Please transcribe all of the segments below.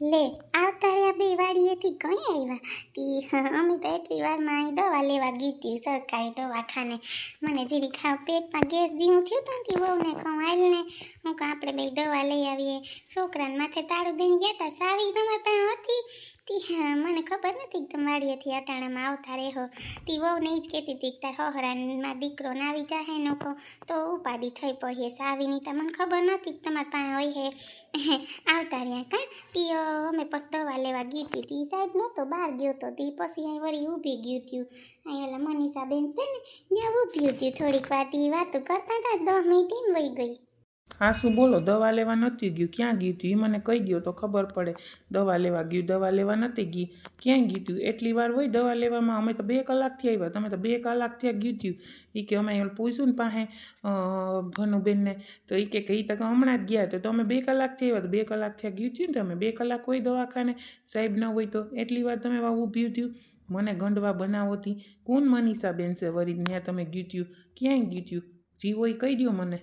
લે આવતા બે વાડીએથી કઈ આવ્યા તી અમે તો એટલી વારમાં અહીં દવા લેવા ગીતી સરકારી દવાખાને. મને જેવી ખાવ પેટમાં ગેસ જીવું થયું ત્યાંથી બહુને કહું હાલને હું કહું, આપણે બે દવા લઈ આવીએ. છોકરાને માથે તાળું દઈને ગયા હતા સાવી તમારી પાસે હતી. તી હા, મને ખબર નથી કે તમે વાડીએથી અટાણામાં આવતા રહો. તી વહુ નહીં જ કહેતી હતી તાર હહરાનમાં દીકરો ના આવી જાહે નકો તો ઉપાધિ થઈ પડીએ સાવીની તો મને ખબર નથી કે તમારા પાસે હોય હે. આવતા રહ્યા કાં? તી અમે પછી દવા લેવા ગઈ હતી તી. સાહેબ નહોતો બહાર ગયો તો તી. પછી અહીં વળી ઊભી ગયું હતું અહીં ઓલા મનીષાબેન છે ને ત્યાં ઊભી હતી થોડીક વાર. તી વાતો કરતા હતા દસ મિનિટ એમ વહી ગઈ. હા શું બોલો, દવા લેવા નથી ગયું. ક્યાં ગયું હતું એ મને કહી ગયો તો ખબર પડે. દવા લેવા ગયું, દવા લેવા નથી ગઈ. ક્યાં ગયું હતું એટલી વાર હોય દવા લેવામાં? અમે તો બે કલાકથી આવ્યા. તમે તો બે કલાકથી ગયું થયું. એ કે અમે પૂછ્યું ને પાસે ભનુબેનને. તો એ કે એ તક હમણાં જ ગયા તો અમે બે કલાકથી આવ્યા. તો બે કલાકથી ગયું થયું ને તમે બે કલાક હોય દવાખાને સાહેબ ન હોય તો એટલી વાર તમે ઊભી થયું. મને ગંડવા બનાવોથી કોણ મનીષાબેન છે વરી ત્યાં તમે ગયું થયું. ક્યાંય ગયું થયું? જીવો એ કહી દો મને.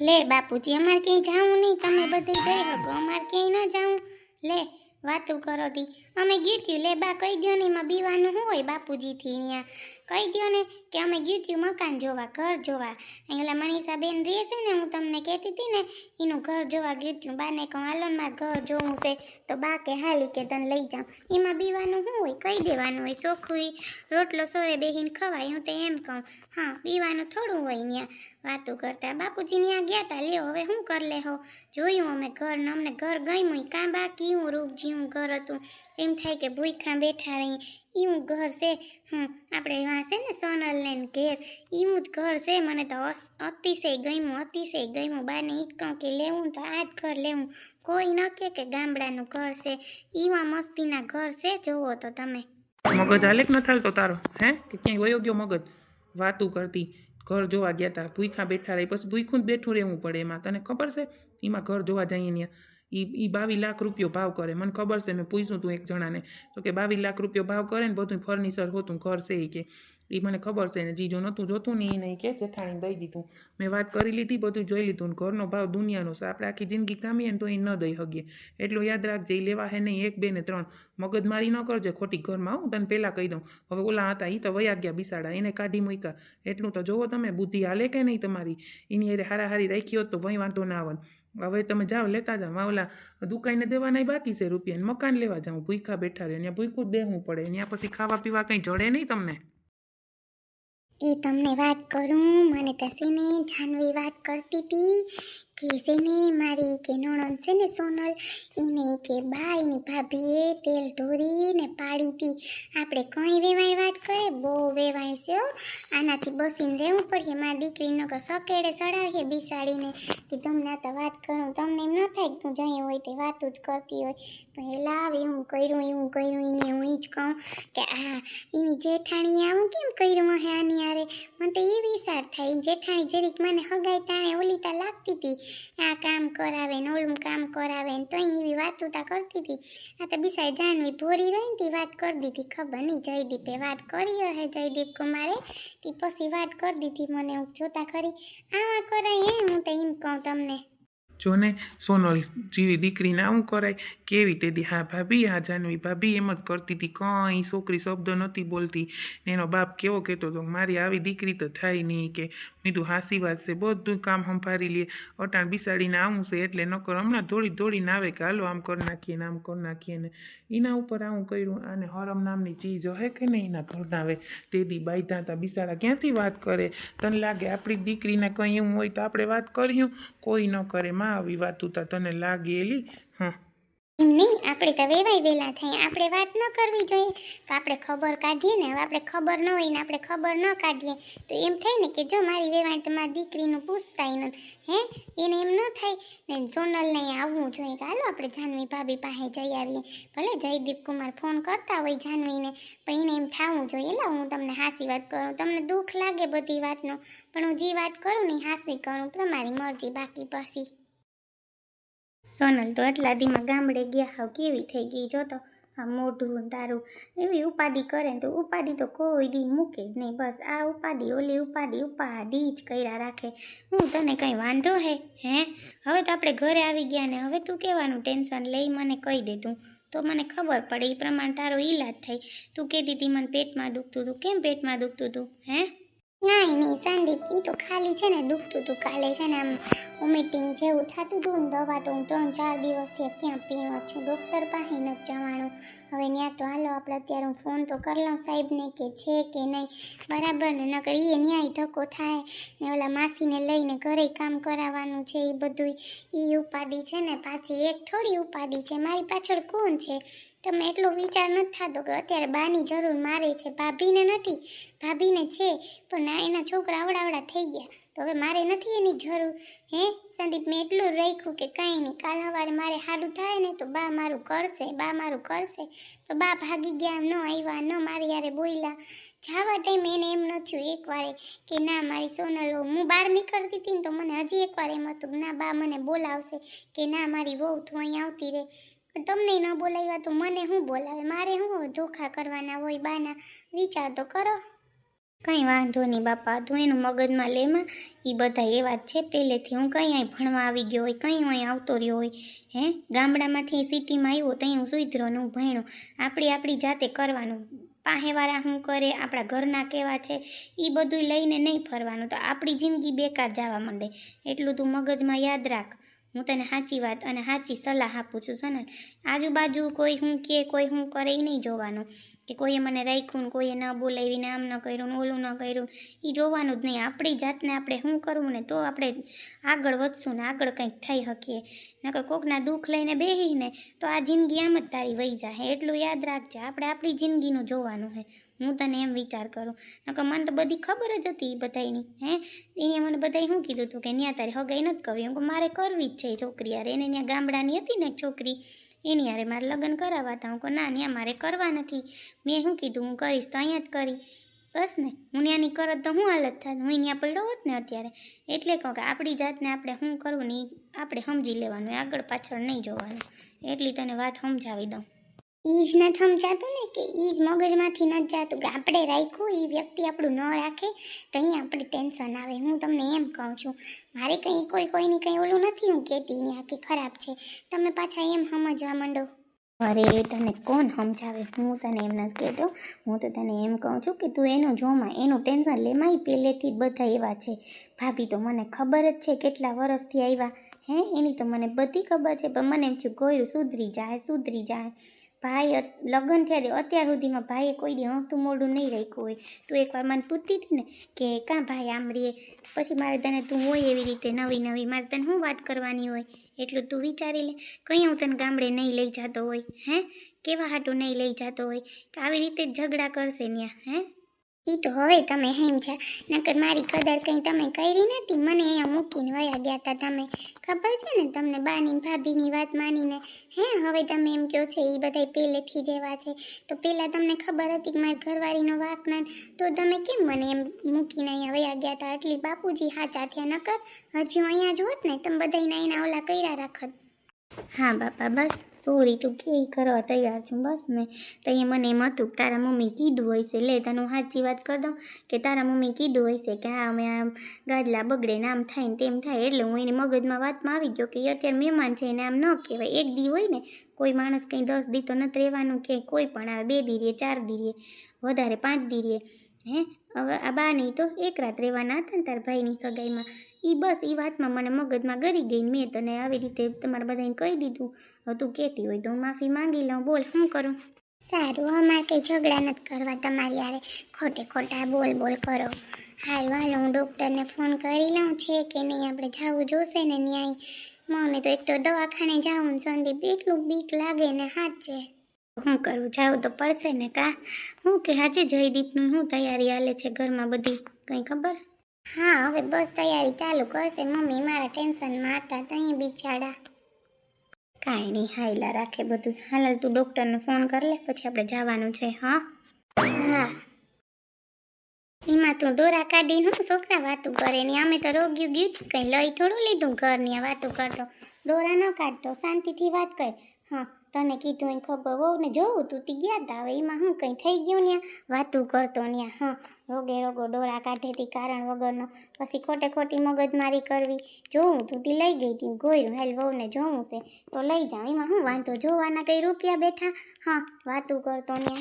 લે બાપુજી, અમારે ક્યાંય જાઉં નહીં. તમે બધે જઈ શકો અમારે ક્યાંય ના જાઉં લે, વાતું કરો તી અમે ગીત્યું લે બા, કહી દો ને, એમાં બીવાનું હોય બાપુજીથી અહીંયા? કહી દો ને કે અમે ગયું થયું મકાન જોવા, ઘર જોવા. અહીંયા મનીષા મનીષાબેન રહે છે ને, હું તમને કહેતી હતી ને, એનું ઘર જોવા ગયું થયું બાને કહું, હાલો ને મારે ઘર જોવું છે, તો બા કે હાલી કે, તને લઈ જાઉં. એમાં બીવાનું શું હોય? કહી દેવાનું હોય હોય. રોટલો સોરે બેહીને ખવાય, હું તો એમ કહું. હા, બીવાનું થોડું હોય ત્યાં વાતું કરતા બાપુજી ત્યાં ગયા હતા લ્યો, હવે શું કર લે હો? જોયું અમે ઘર ને, અમને ઘર ગમ્યું. કાં બાકી હું રૂપ જીવું ઘર હતું? એમ થાય કે ભૂખા બેઠા રહી. એવું ઘર છે. હમ, આપણે વાં છે ને સોનલ ને ઘેર એવું જ ઘર છે. મને તો અતિશય ગમ્યું અતિશય ગમ્યું. બાને ઈ કહું કે લેવું તો આ જ ઘર લેવું. કોઈ ન કે કે ગામડાનું ઘર છે. એવા મસ્તીના ઘર છે. જોવો તો તમે. મગજ હાલે કે ન થાલતો તારો, હે? કે ક્યાંય વયો ગયો મગજ? વાતું કરતી, ઘર જોવા ગયા હતા ભૂખા બેઠા રહી. પછી ભૂખું જ બેઠું રહેવું પડે એમાં. તને ખબર છે? એમાં ઘર જોવા જઈએ ત્યાં એ એ બાવીસ લાખ રૂપિયો ભાવ કરે. મને ખબર છે, મેં પૂછ્યું તું એક જણાને. તો કે બાવીસ લાખ રૂપિયો ભાવ કરે ને બધું ફર્નિચર હોતું, ઘર છે એ કે. એ મને ખબર છે ને જીજો નહોતું જોતું ને એને કે, જેઠાણી દઈ દીધું. મેં વાત કરી લીધી બધું જોઈ લીધું ને ઘરનો ભાવ દુનિયાનો છે. આપણે આખી જિંદગી કામીએ ને તો એ ન દઈ શકીએ એટલું યાદ રાખજે એ લેવા હે નહીં, એક, બે ને ત્રણ. મગજમારી ન કરજે, ખોટી ઘરમાં હું તને પહેલાં કહી દઉં. હવે ઓલા હતા એ તો વયા ગયા બિસાડા, એને કાઢી મૂક્યા. એટલું તો જોવો તમે, બુદ્ધિ હાલે કે નહીં તમારી? એની હારે હારા હારી રાખી હોત તો વહીં વાંધો ના આવે. હવે તમે જાઓ, લેતા જાઓ. આ ઓલા દુકાને દેવાના બાકી છે રૂપિયા. મકાન લેવા જાઉં. ભૂખા બેઠા રહે. ત્યાં ભૂખું દેવું પડે. ત્યાં પછી ખાવા પીવા કંઈ જડે નહીં તમને. એ તમને વાત કરું. મને કસીને જાનવી વાત કરતી હતી કે છે ને મારી કે નણંદ છે ને સોનલ? એને કે એની ભાભીએ તેલ ઢોરીને પાડી હતી આપણે કંઈ વેવાય વાત કરે? બહુ વેવાય છે આનાથી બસીને રહેવું પડે મારી દીકરીનો કે સકેડે ચડાવીએ બિસાડીને. કે તમને તો વાત કરું, તમને એમ ન થાય કે તું જઈ હોય તે વાતું જ કરતી હોય. તો એ લાવ એવું કર્યું એવું કર્યું એને હું એ જ કહું કે આ એની જેઠાણી આવું કેમ કર્યું હે આની આરે મને તો એ વિચાર થાય. જેઠાણી જરીક મને હગાઈ ટાણે ઓલીતા લાગતી હતી આ કામ કરાવે ને ઓલું કામ કરાવે ને તો એવી વાતો તા કરતી હતી. આ તો બિસાઈ જાનવી ભોરી રહી ને તે વાત કરી દીધી. ખબર નહીં, જયદીપે વાત કરી હે જયદીપ કુમારે. તે પછી વાત કરી દીધી મને, હું જોતા ખરી. આવા કરાય હે, હું તો એમ કહું તમને. જો ને સોનલ જેવી દીકરીને આવું કરાય? કેવી તે હા ભાભી, હા જાનવી ભાભી, એમ જ કરતી હતી કંઈ છોકરી શબ્દ નહોતી બોલતી. ને એનો બાપ કેવો કહેતો હતો મારી આવી દીકરી તો થાય નહીં કે. મીધું હાસી વાત છે? બધું કામ સંભાળી લે. અટાણ બિસાડીને આવું છે એટલે નકર હમણાં દોડી દોડીને આવે કે હાલો આમ કરી નાખીએ ને આમ કરી નાખીએ ને. એના ઉપર આવું કર્યું આને હરમ નામની ચીજ હે કે નહીં એના ઘરના આવે તે દી બાઈધા હતા બિસાડા ક્યાંથી વાત કરે? તને લાગે આપણી દીકરીને કંઈ એવું હોય તો આપણે વાત કર્યું કોઈ ન કરે. માં આવી વાતું તા તને લાગે એલી. હા. નહીં, આપણે તો વેવાય વેલા થાય. આપણે વાત ન કરવી જોઈએ. તો આપણે ખબર કાઢીએ ને. હવે આપણે ખબર ન હોય ને આપણે ખબર ન કાઢીએ. તો એમ થાય ને કે જો મારી વેવાણ તો મારી દીકરીનું પૂછતાય નથી હે? એને એમ ન થાય ને સોનલને આવવું જોઈએ કે હાલો આપણે જાનવી ભાભી પાસે જઈ આવીએ. ભલે જયદીપ કુમાર ફોન કરતા હોય જાનવીને, પણ એને એમ થવું જોઈએ. એટલે હું તમને હાસી વાત કરું. તમને દુઃખ લાગે બધી વાતનો. પણ હું જે વાત કરું ને હાસી કરું. તમારી મરજી બાકી પછી. સોનલ તો એટલા દીમાં ગામડે ગયા હાવ કેવી થઈ ગઈ જો તો. આ મોઢું તારું. એવી ઉપાધિ કરે ને તો ઉપાધિ તો કોઈ દી મૂકે જ નહીં. બસ આ ઉપાધિ, ઓલી ઉપાધિ ઉપાધિ જ કર્યા રાખે. હું તને કંઈ વાંધો હે? હે? હવે તો આપણે ઘરે આવી ગયા ને હવે તું કહેવાનું ટેન્શન લઈ મને કહી દે તું. તો મને ખબર પડે એ પ્રમાણે તારો ઈલાજ થાય. તું કહેતી હતી મને પેટમાં દુખતું હતું કેમ પેટમાં દુખતું હતું હે? નહીં નહીં, સંદીપ એ તો ખાલી છે ને દુખતું હતું કાલે છે ને આમ વોમિટિંગ જેવું થતું હતું ને દવા તો હું ત્રણ ચાર દિવસથી ક્યાં પીવો છું? ડૉક્ટર પાસે નથી જવાનું. હવે ત્યાં તો હાલો, આપણે અત્યારે હું ફોન તો કરી લઉં સાહેબને કે છે કે નહીં. બરાબર ને નકર એ ન્યાય ધક્કો થાય ને ઓલા માસીને લઈને ઘરે કામ કરાવવાનું છે એ બધું એ ઉપાધિ છે ને પાછી એક થોડી ઉપાધિ છે. મારી પાછળ કોણ છે? તમે એટલો વિચાર નથી થતો કે અત્યારે બાની જરૂર મારે છે. ભાભીને નથી, ભાભીને છે, પણ ના એના છોકરા અવડાવડા થઈ ગયા. તો હવે મારે નથી એની જરૂર. હે, સંદીપ, મેં એટલું રાખ્યું કે કંઈ નહીં. કાલ સવારે મારે સારું થાય ને તો બા મારું કરશે, બા મારું કરશે. તો બા ભાગી ગયા, ન આવ્યા, ન મારી યારે બોલ્યા. જવા ટાઈમે એને એમ ન થયું એકવારે કે ના, મારી સોનલ હું બહાર નીકળતી હતી ને તો મને હજી એકવાર એમ હતું ના, બા મને બોલાવશે કે ના, મારી વહુ તો અહીં આવતી રહે. તમને ન બોલાવ્યા તો મને શું બોલાવે? મારે શું ધોખા કરવાના હોય બાના? વિચાર તો કરો. કંઈ વાંધો નહીં બાપા, તું એનું મગજમાં લેમાં એ બધા એવા જ છે. પહેલેથી હું કંઈ અહીં ભણવા આવી ગયો હોય, કંઈ અહીં આવતો રહ્યો હોય, હે? ગામડામાંથી સિટીમાં આવ્યો ત્યાં હું સુધરો ને હું ભણ્યો. આપણી આપણી જાતે કરવાનું. પાહેવાળા શું કરે? આપણા ઘરના કેવા છે? એ બધું લઈને નહીં ફરવાનું. તો આપણી જિંદગી બેકાર જવા માંડે. એટલું તું મગજમાં યાદ રાખ. હું તને સાચી વાત અને સાચી સલાહ આપું છું સનલ આજુબાજુ કોઈ હું કે, કોઈ હું કરે એ નહીં જોવાનું. કે કોઈએ મને રાખ્યું ને કોઈએ ન બોલાવીને આમ ન કર્યું ને ઓલું ન કર્યું એ જોવાનું જ નહીં. આપણી જાતને આપણે શું કરવું ને તો આપણે આગળ વધશું ને આગળ કંઈક થઈ શકીએ. નકર કોકના દુઃખ લઈને બેસીને તો આ જિંદગી આમ જ તારી વહી જાય એટલું યાદ રાખજે, આપણે આપણી જિંદગીનું જોવાનું છે હું તને એમ વિચાર કરું. નકર મને તો બધી ખબર જ હતી એ બધાની હે? એને મને બધાએ શું કીધું હતું કે ત્યાં તારી હગાઈ નથી કરવી. કે મારે કરવી જ છે છોકરી યાર. એને ત્યાં ગામડાની હતી ને છોકરી. એની યારે મારે લગ્ન કરાવવા હતા. હું કહું, ના ત્યાં મારે કરવા નથી. મેં શું કીધું? હું કરીશ તો અહીંયા જ કરી. બસ ને, હું ત્યાંની કરત તો હું હાલત થાત. હું અહીંયા પડ્યો હોત ને અત્યારે. એટલે કહું કે આપણી જાતને આપણે શું કરવું ને આપણે સમજી લેવાનું. આગળ પાછળ નહીં જોવાનું. એટલી તને વાત સમજાવી દઉં. ઈ જ નથી સમજાતું ને કે ઈ જ મગજમાંથી નથી જાતું કે આપણે રાખ્યું એ વ્યક્તિ આપણું ન રાખે, તો અહીં આપણે ટેન્શન આવે. હું તમને એમ કહું છું, મારે કંઈ કોઈ કોઈની કંઈ ઓલું નથી, હું કહેતી ને આખી ખરાબ છે. તમે પાછા એમ સમજવા માંડો. અરે, તને કોણ સમજાવે? હું તને એમ નથી કહેતો. હું તો તને એમ કહું છું કે તું એનું જોમાં, એનું ટેન્શન લેમાંય પહેલેથી બધા એવા છે. ભાભી તો મને ખબર જ છે કેટલા વર્ષથી આવ્યા. હે, એની તો મને બધી ખબર છે, પણ મને એમ થયું ગોયરું સુધરી જાય સુધરી જાય. ભાઈ લગ્ન થયા દે અત્યાર સુધીમાં ભાઈએ કોઈ દી હસતું મોઢું નહીં રાખ્યું હોય. તું એકવાર મને પૂછતી હતી ને કે, કાં ભાઈ આમ રીએ પછી મારે તને તું હોય એવી રીતે નવી નવી, મારે તને શું વાત કરવાની હોય? એટલું તું વિચારી લે. કંઈ હું તને ગામડે નહીં લઈ જતો હોય, હે? કેવા હાટું નહીં લઈ જતો હોય? કે આવી રીતે જ ઝઘડા કરશે ત્યાં હે? ઈ તો હવે તમે હેમ છે નકર મારી કદર કંઈ તમે કરી નથી મને અહીંયા મૂકીને વયા ગયા હતા તમે. ખબર છે ને તમને બાની ભાભીની વાત માનીને? હે, હવે તમે એમ કહો છો એ બધા પહેલેથી જ એવા છે. તો પહેલાં તમને ખબર હતી કે મારી ઘરવાળીનો વાક ના તો તમે કેમ મને એમ મૂકીને અહીંયા વયા ગયા હતા એટલી બાપુજી હાચા થયા નકર? હજી અહીંયા જ હોત ને, તમે બધાયના એના ઓલા કર્યા રાખત. હા, બાપા, બસ. સોરી, તું કે કરવા તૈયાર છું? બસ ને. તો મને એમ હતું કે તારા મમ્મી કીધું છે લે, તને હું સાચી વાત કરી દઉં કે તારા મમ્મી કીધું છે કે આ અમે આમ ગાદલા બગડે ને આમ થાય ને તેમ થાય. એટલે હું એની મગજમાં વાતમાં આવી ગયો કે અત્યારે મહેમાન છે એને આમ ન કહેવાય. એક દી હોય ને કોઈ માણસ કંઈ દસ દી તો નથી રહેવાનું કે કોઈ પણ આવે. બે દીરીએ ચાર દીરીએ વધારે પાંચ દીરીએ હે? હવે આ બાની તો એક રાત રહેવાના હતા ને તારા ભાઈની સગાઈમાં. એ બસ એ વાતમાં મને મગજમાં ગરી ગઈ મેં તને આવી રીતે તમારા બધાને કહી દીધું. હતું તું કહેતી હોય તો હું માફી માંગી લઉં. બોલ શું કરું? સારું અમારે કંઈ ઝઘડા નથી કરવા તમારી આરે ખોટે ખોટા બોલ બોલ કરો. હાલ હાલો હું ડૉક્ટરને ફોન કરી લઉં છે કે નહીં આપણે જવું જોશે ને ન્યાય. મને તો એક તો દવાખાને જાઉં સંદીપ એટલું બીક લાગે ને હાથ છે શું કરું? જાવું તો પડશે ને કા? હું કે આજે જયદીપનું શું તૈયારી હાલે છે ઘરમાં બધી? કંઈ ખબર? હા હવે બસ તૈયારી ચાલુ કરશે. મમ્મી મારા ટેન્શનમાં હતા તો અહીં બિચારા કાંઈ નહીં હાઈલા રાખે બધું. હાલ તું ડૉક્ટરને ફોન કર લે પછી આપણે જવાનું છે હા? હા. એમાં તું દોરા કાઢી હું છોકરા વાતું કરે ને અમે તો રોગ્યું ગયું જ કંઈ લઈ થોડું લીધું ઘરની આ વાતું કરતો. દોરા ન કાઢતો શાંતિથી વાત કર. હા. તને કીધું એને ખબર હોવ ને જોવું તું ગયા તા. હવે એમાં હું કંઈ થઈ ગયું ને વાતું કરતો ને હા. રોગે રોગો ડોરા કાઢેથી કારણ વગરનો. પછી ખોટે ખોટી મગજમારી કરવી. જોઉં તું લઈ ગઈ તી. ગોયરું હેલ વહુને જોવું છે. તો લઈ જાઉં. એમાં હું વાંધો? જોવાના કંઈ રૂપિયા બેઠા? હા, વાતું કરતો ને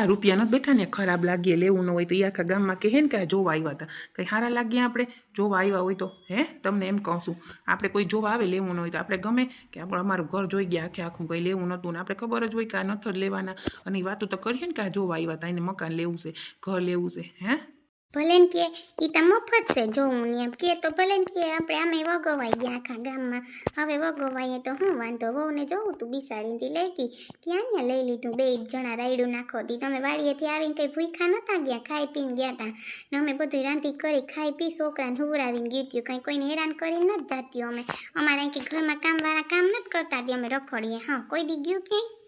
આ રૂપિયા નથી બેઠા ને ખરાબ લાગીએ લેવું ન હોય તો એ આખા ગામમાં કહે ને કે આ જોવા આવ્યા હતા. કંઈ સારા લાગીએ આપણે? જોવા આવ્યા હોય તો, હે? તમને એમ કહું છું. આપણે કોઈ જોવા આવે લેવું ન હોય તો આપણે ગમે કે આપણે અમારું ઘર જોઈ ગયા, આખે આખું કંઈ લેવું નહોતું ને આપણે ખબર જ હોય કે આ નથી જ લેવાના. અને એ વાતો તો કરીએ ને કે આ જોવા આવ્યા હતા, એને મકાન લેવું છે, ઘર લેવું છે, હે? ભલે કે એ તો મફત છે જોવું ને એમ કે તો ભલે કે આપણે આમે વગવાઈ ગયા આખા ગામમાં. હવે વગવાઈએ તો હું વાંધો, વહુને જોઉં તું બિસાડીથી લઈ ગઈ ક્યાં ત્યાં લઈ લીધું બે જણા રાયડું નાખો તી. તમે વાડીએથી આવીને કંઈ ભૂખા નતા ગયા, ખાઈ પીને ગયા તા. ને અમે બધું રાંધી કરી, ખાઈ પી, છોકરાને હુવરાવીને ગીટ્યું કંઈ કોઈને હેરાન કરીને નથી જાત્યું અમે. અમારા કે ઘરમાં કામવાળા કામ નથી કરતા તે, અમે રખોડીએ. હા, કોઈ દી ગયું ક્યાંય?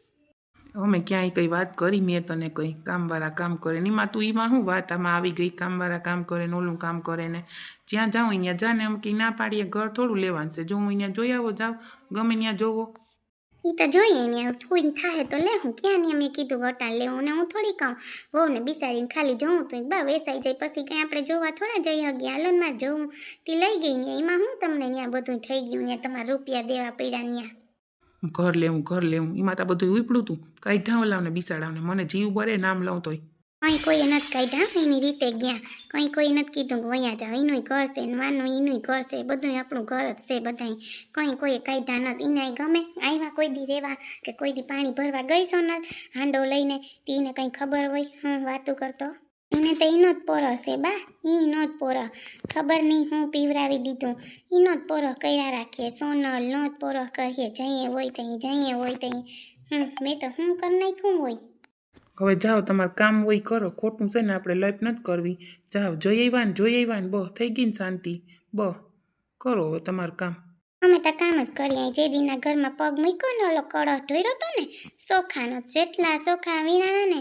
અમે ક્યાંય કંઈ વાત કરી મેં તને કંઈ કામવાળા કામ કરે ને એમાં તું એમાં શું વાત આમાં આવી ગઈ કામવાળા કામ કરે ને ઓલું કામ કરે ને જ્યાં જાઉં અહીંયા જાને એમ કે ના પાડીએ ઘર થોડું લેવાનું છે જો હું અહીંયા જોઈ આવો જાઉં ગમે ત્યાં જોવો એ તો જોઈએ ને કોઈ થાય તો લે હું ક્યાં ને મેં કીધું વટાણ લેવું ને હું થોડી કહું વહુ ને બિસાડીને ખાલી જોઉં તો બા વેસાઈ જાય પછી કંઈ આપણે જોવા થોડા જઈ હગી હાલો માં જોઉં તે લઈ ગઈ ને એમાં હું તમને ત્યાં બધું થઈ ગયું ત્યાં તમારા રૂપિયા દેવા પડ્યા ત્યાં ઘર લેવું ઘર લેવું એમાં તો બધું ઉપડું તું. કાંઈ ઢાવલાવ ને બિસાડાવ ને મને જીવ ભરે નામ લઉં તોય. કંઈ કોઈએ નથી કાઢ્યા એની રીતે ગયા કંઈ કોઈ નથી કીધું વયા જાવ એનું ઘર છે માનું એનુંય ઘર છે. બધું આપણું ઘર જ છે બધાય. કંઈ કોઈ કાઢ્યા નથી. એને ગમે. આવ્યા કોઈ દી રહેવા કે કોઈ દી પાણી ભરવા ગઈ સોનલ હાંડો લઈને તીને કંઈ ખબર હોય. હું વાતું કરતો. એને તો એનો જ પોરો છે, બા. એનો જ પોરો. ખબર નહીં હું પીવરાવી દીધું. એનો જ પોરો કર્યા રાખીએ. સોનલ નો જ પોરો કરીએ જઈએ હોય તહીં, જઈએ હોય તહીં. હમ, મેં તો હું કરી નાખ્યું હોય. હવે જાઓ, તમારું કામ હોય કરો. ખોટું છે ને આપણે લાઈફ નથી કરવી. જાઓ, જોઈ આવ્યા ને જોઈ આવ્યા ને બહ. થઈ ગઈ ને શાંતિ. બહ. કરો તમારું કામ. અમે તો કામ જ કરીએ. જે દીના ઘરમાં પગ મૂક્યો ને ઓલો કળો ઢોર્યો તો ને ચોખાનો જેટલા ચોખા વીણા ને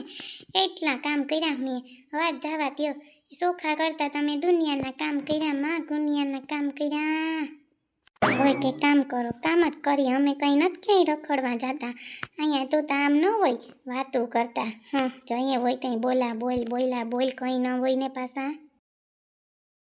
એટલા કામ કર્યા મેં વાત જવા દો ચોખા કરતા તમે દુનિયાના કામ કર્યા, માં દુનિયાના કામ કર્યા. હોય કે કામ કરો, કામ જ કરીએ. અમે કંઈ નથી ક્યાંય રખડવા જતા. અહીંયા તો આમ ન હોય, વાતો કરતા. હં જઈએ હોય કંઈ બોલા બોલ બોલા બોલ, કંઈ ન હોય ને પાછા.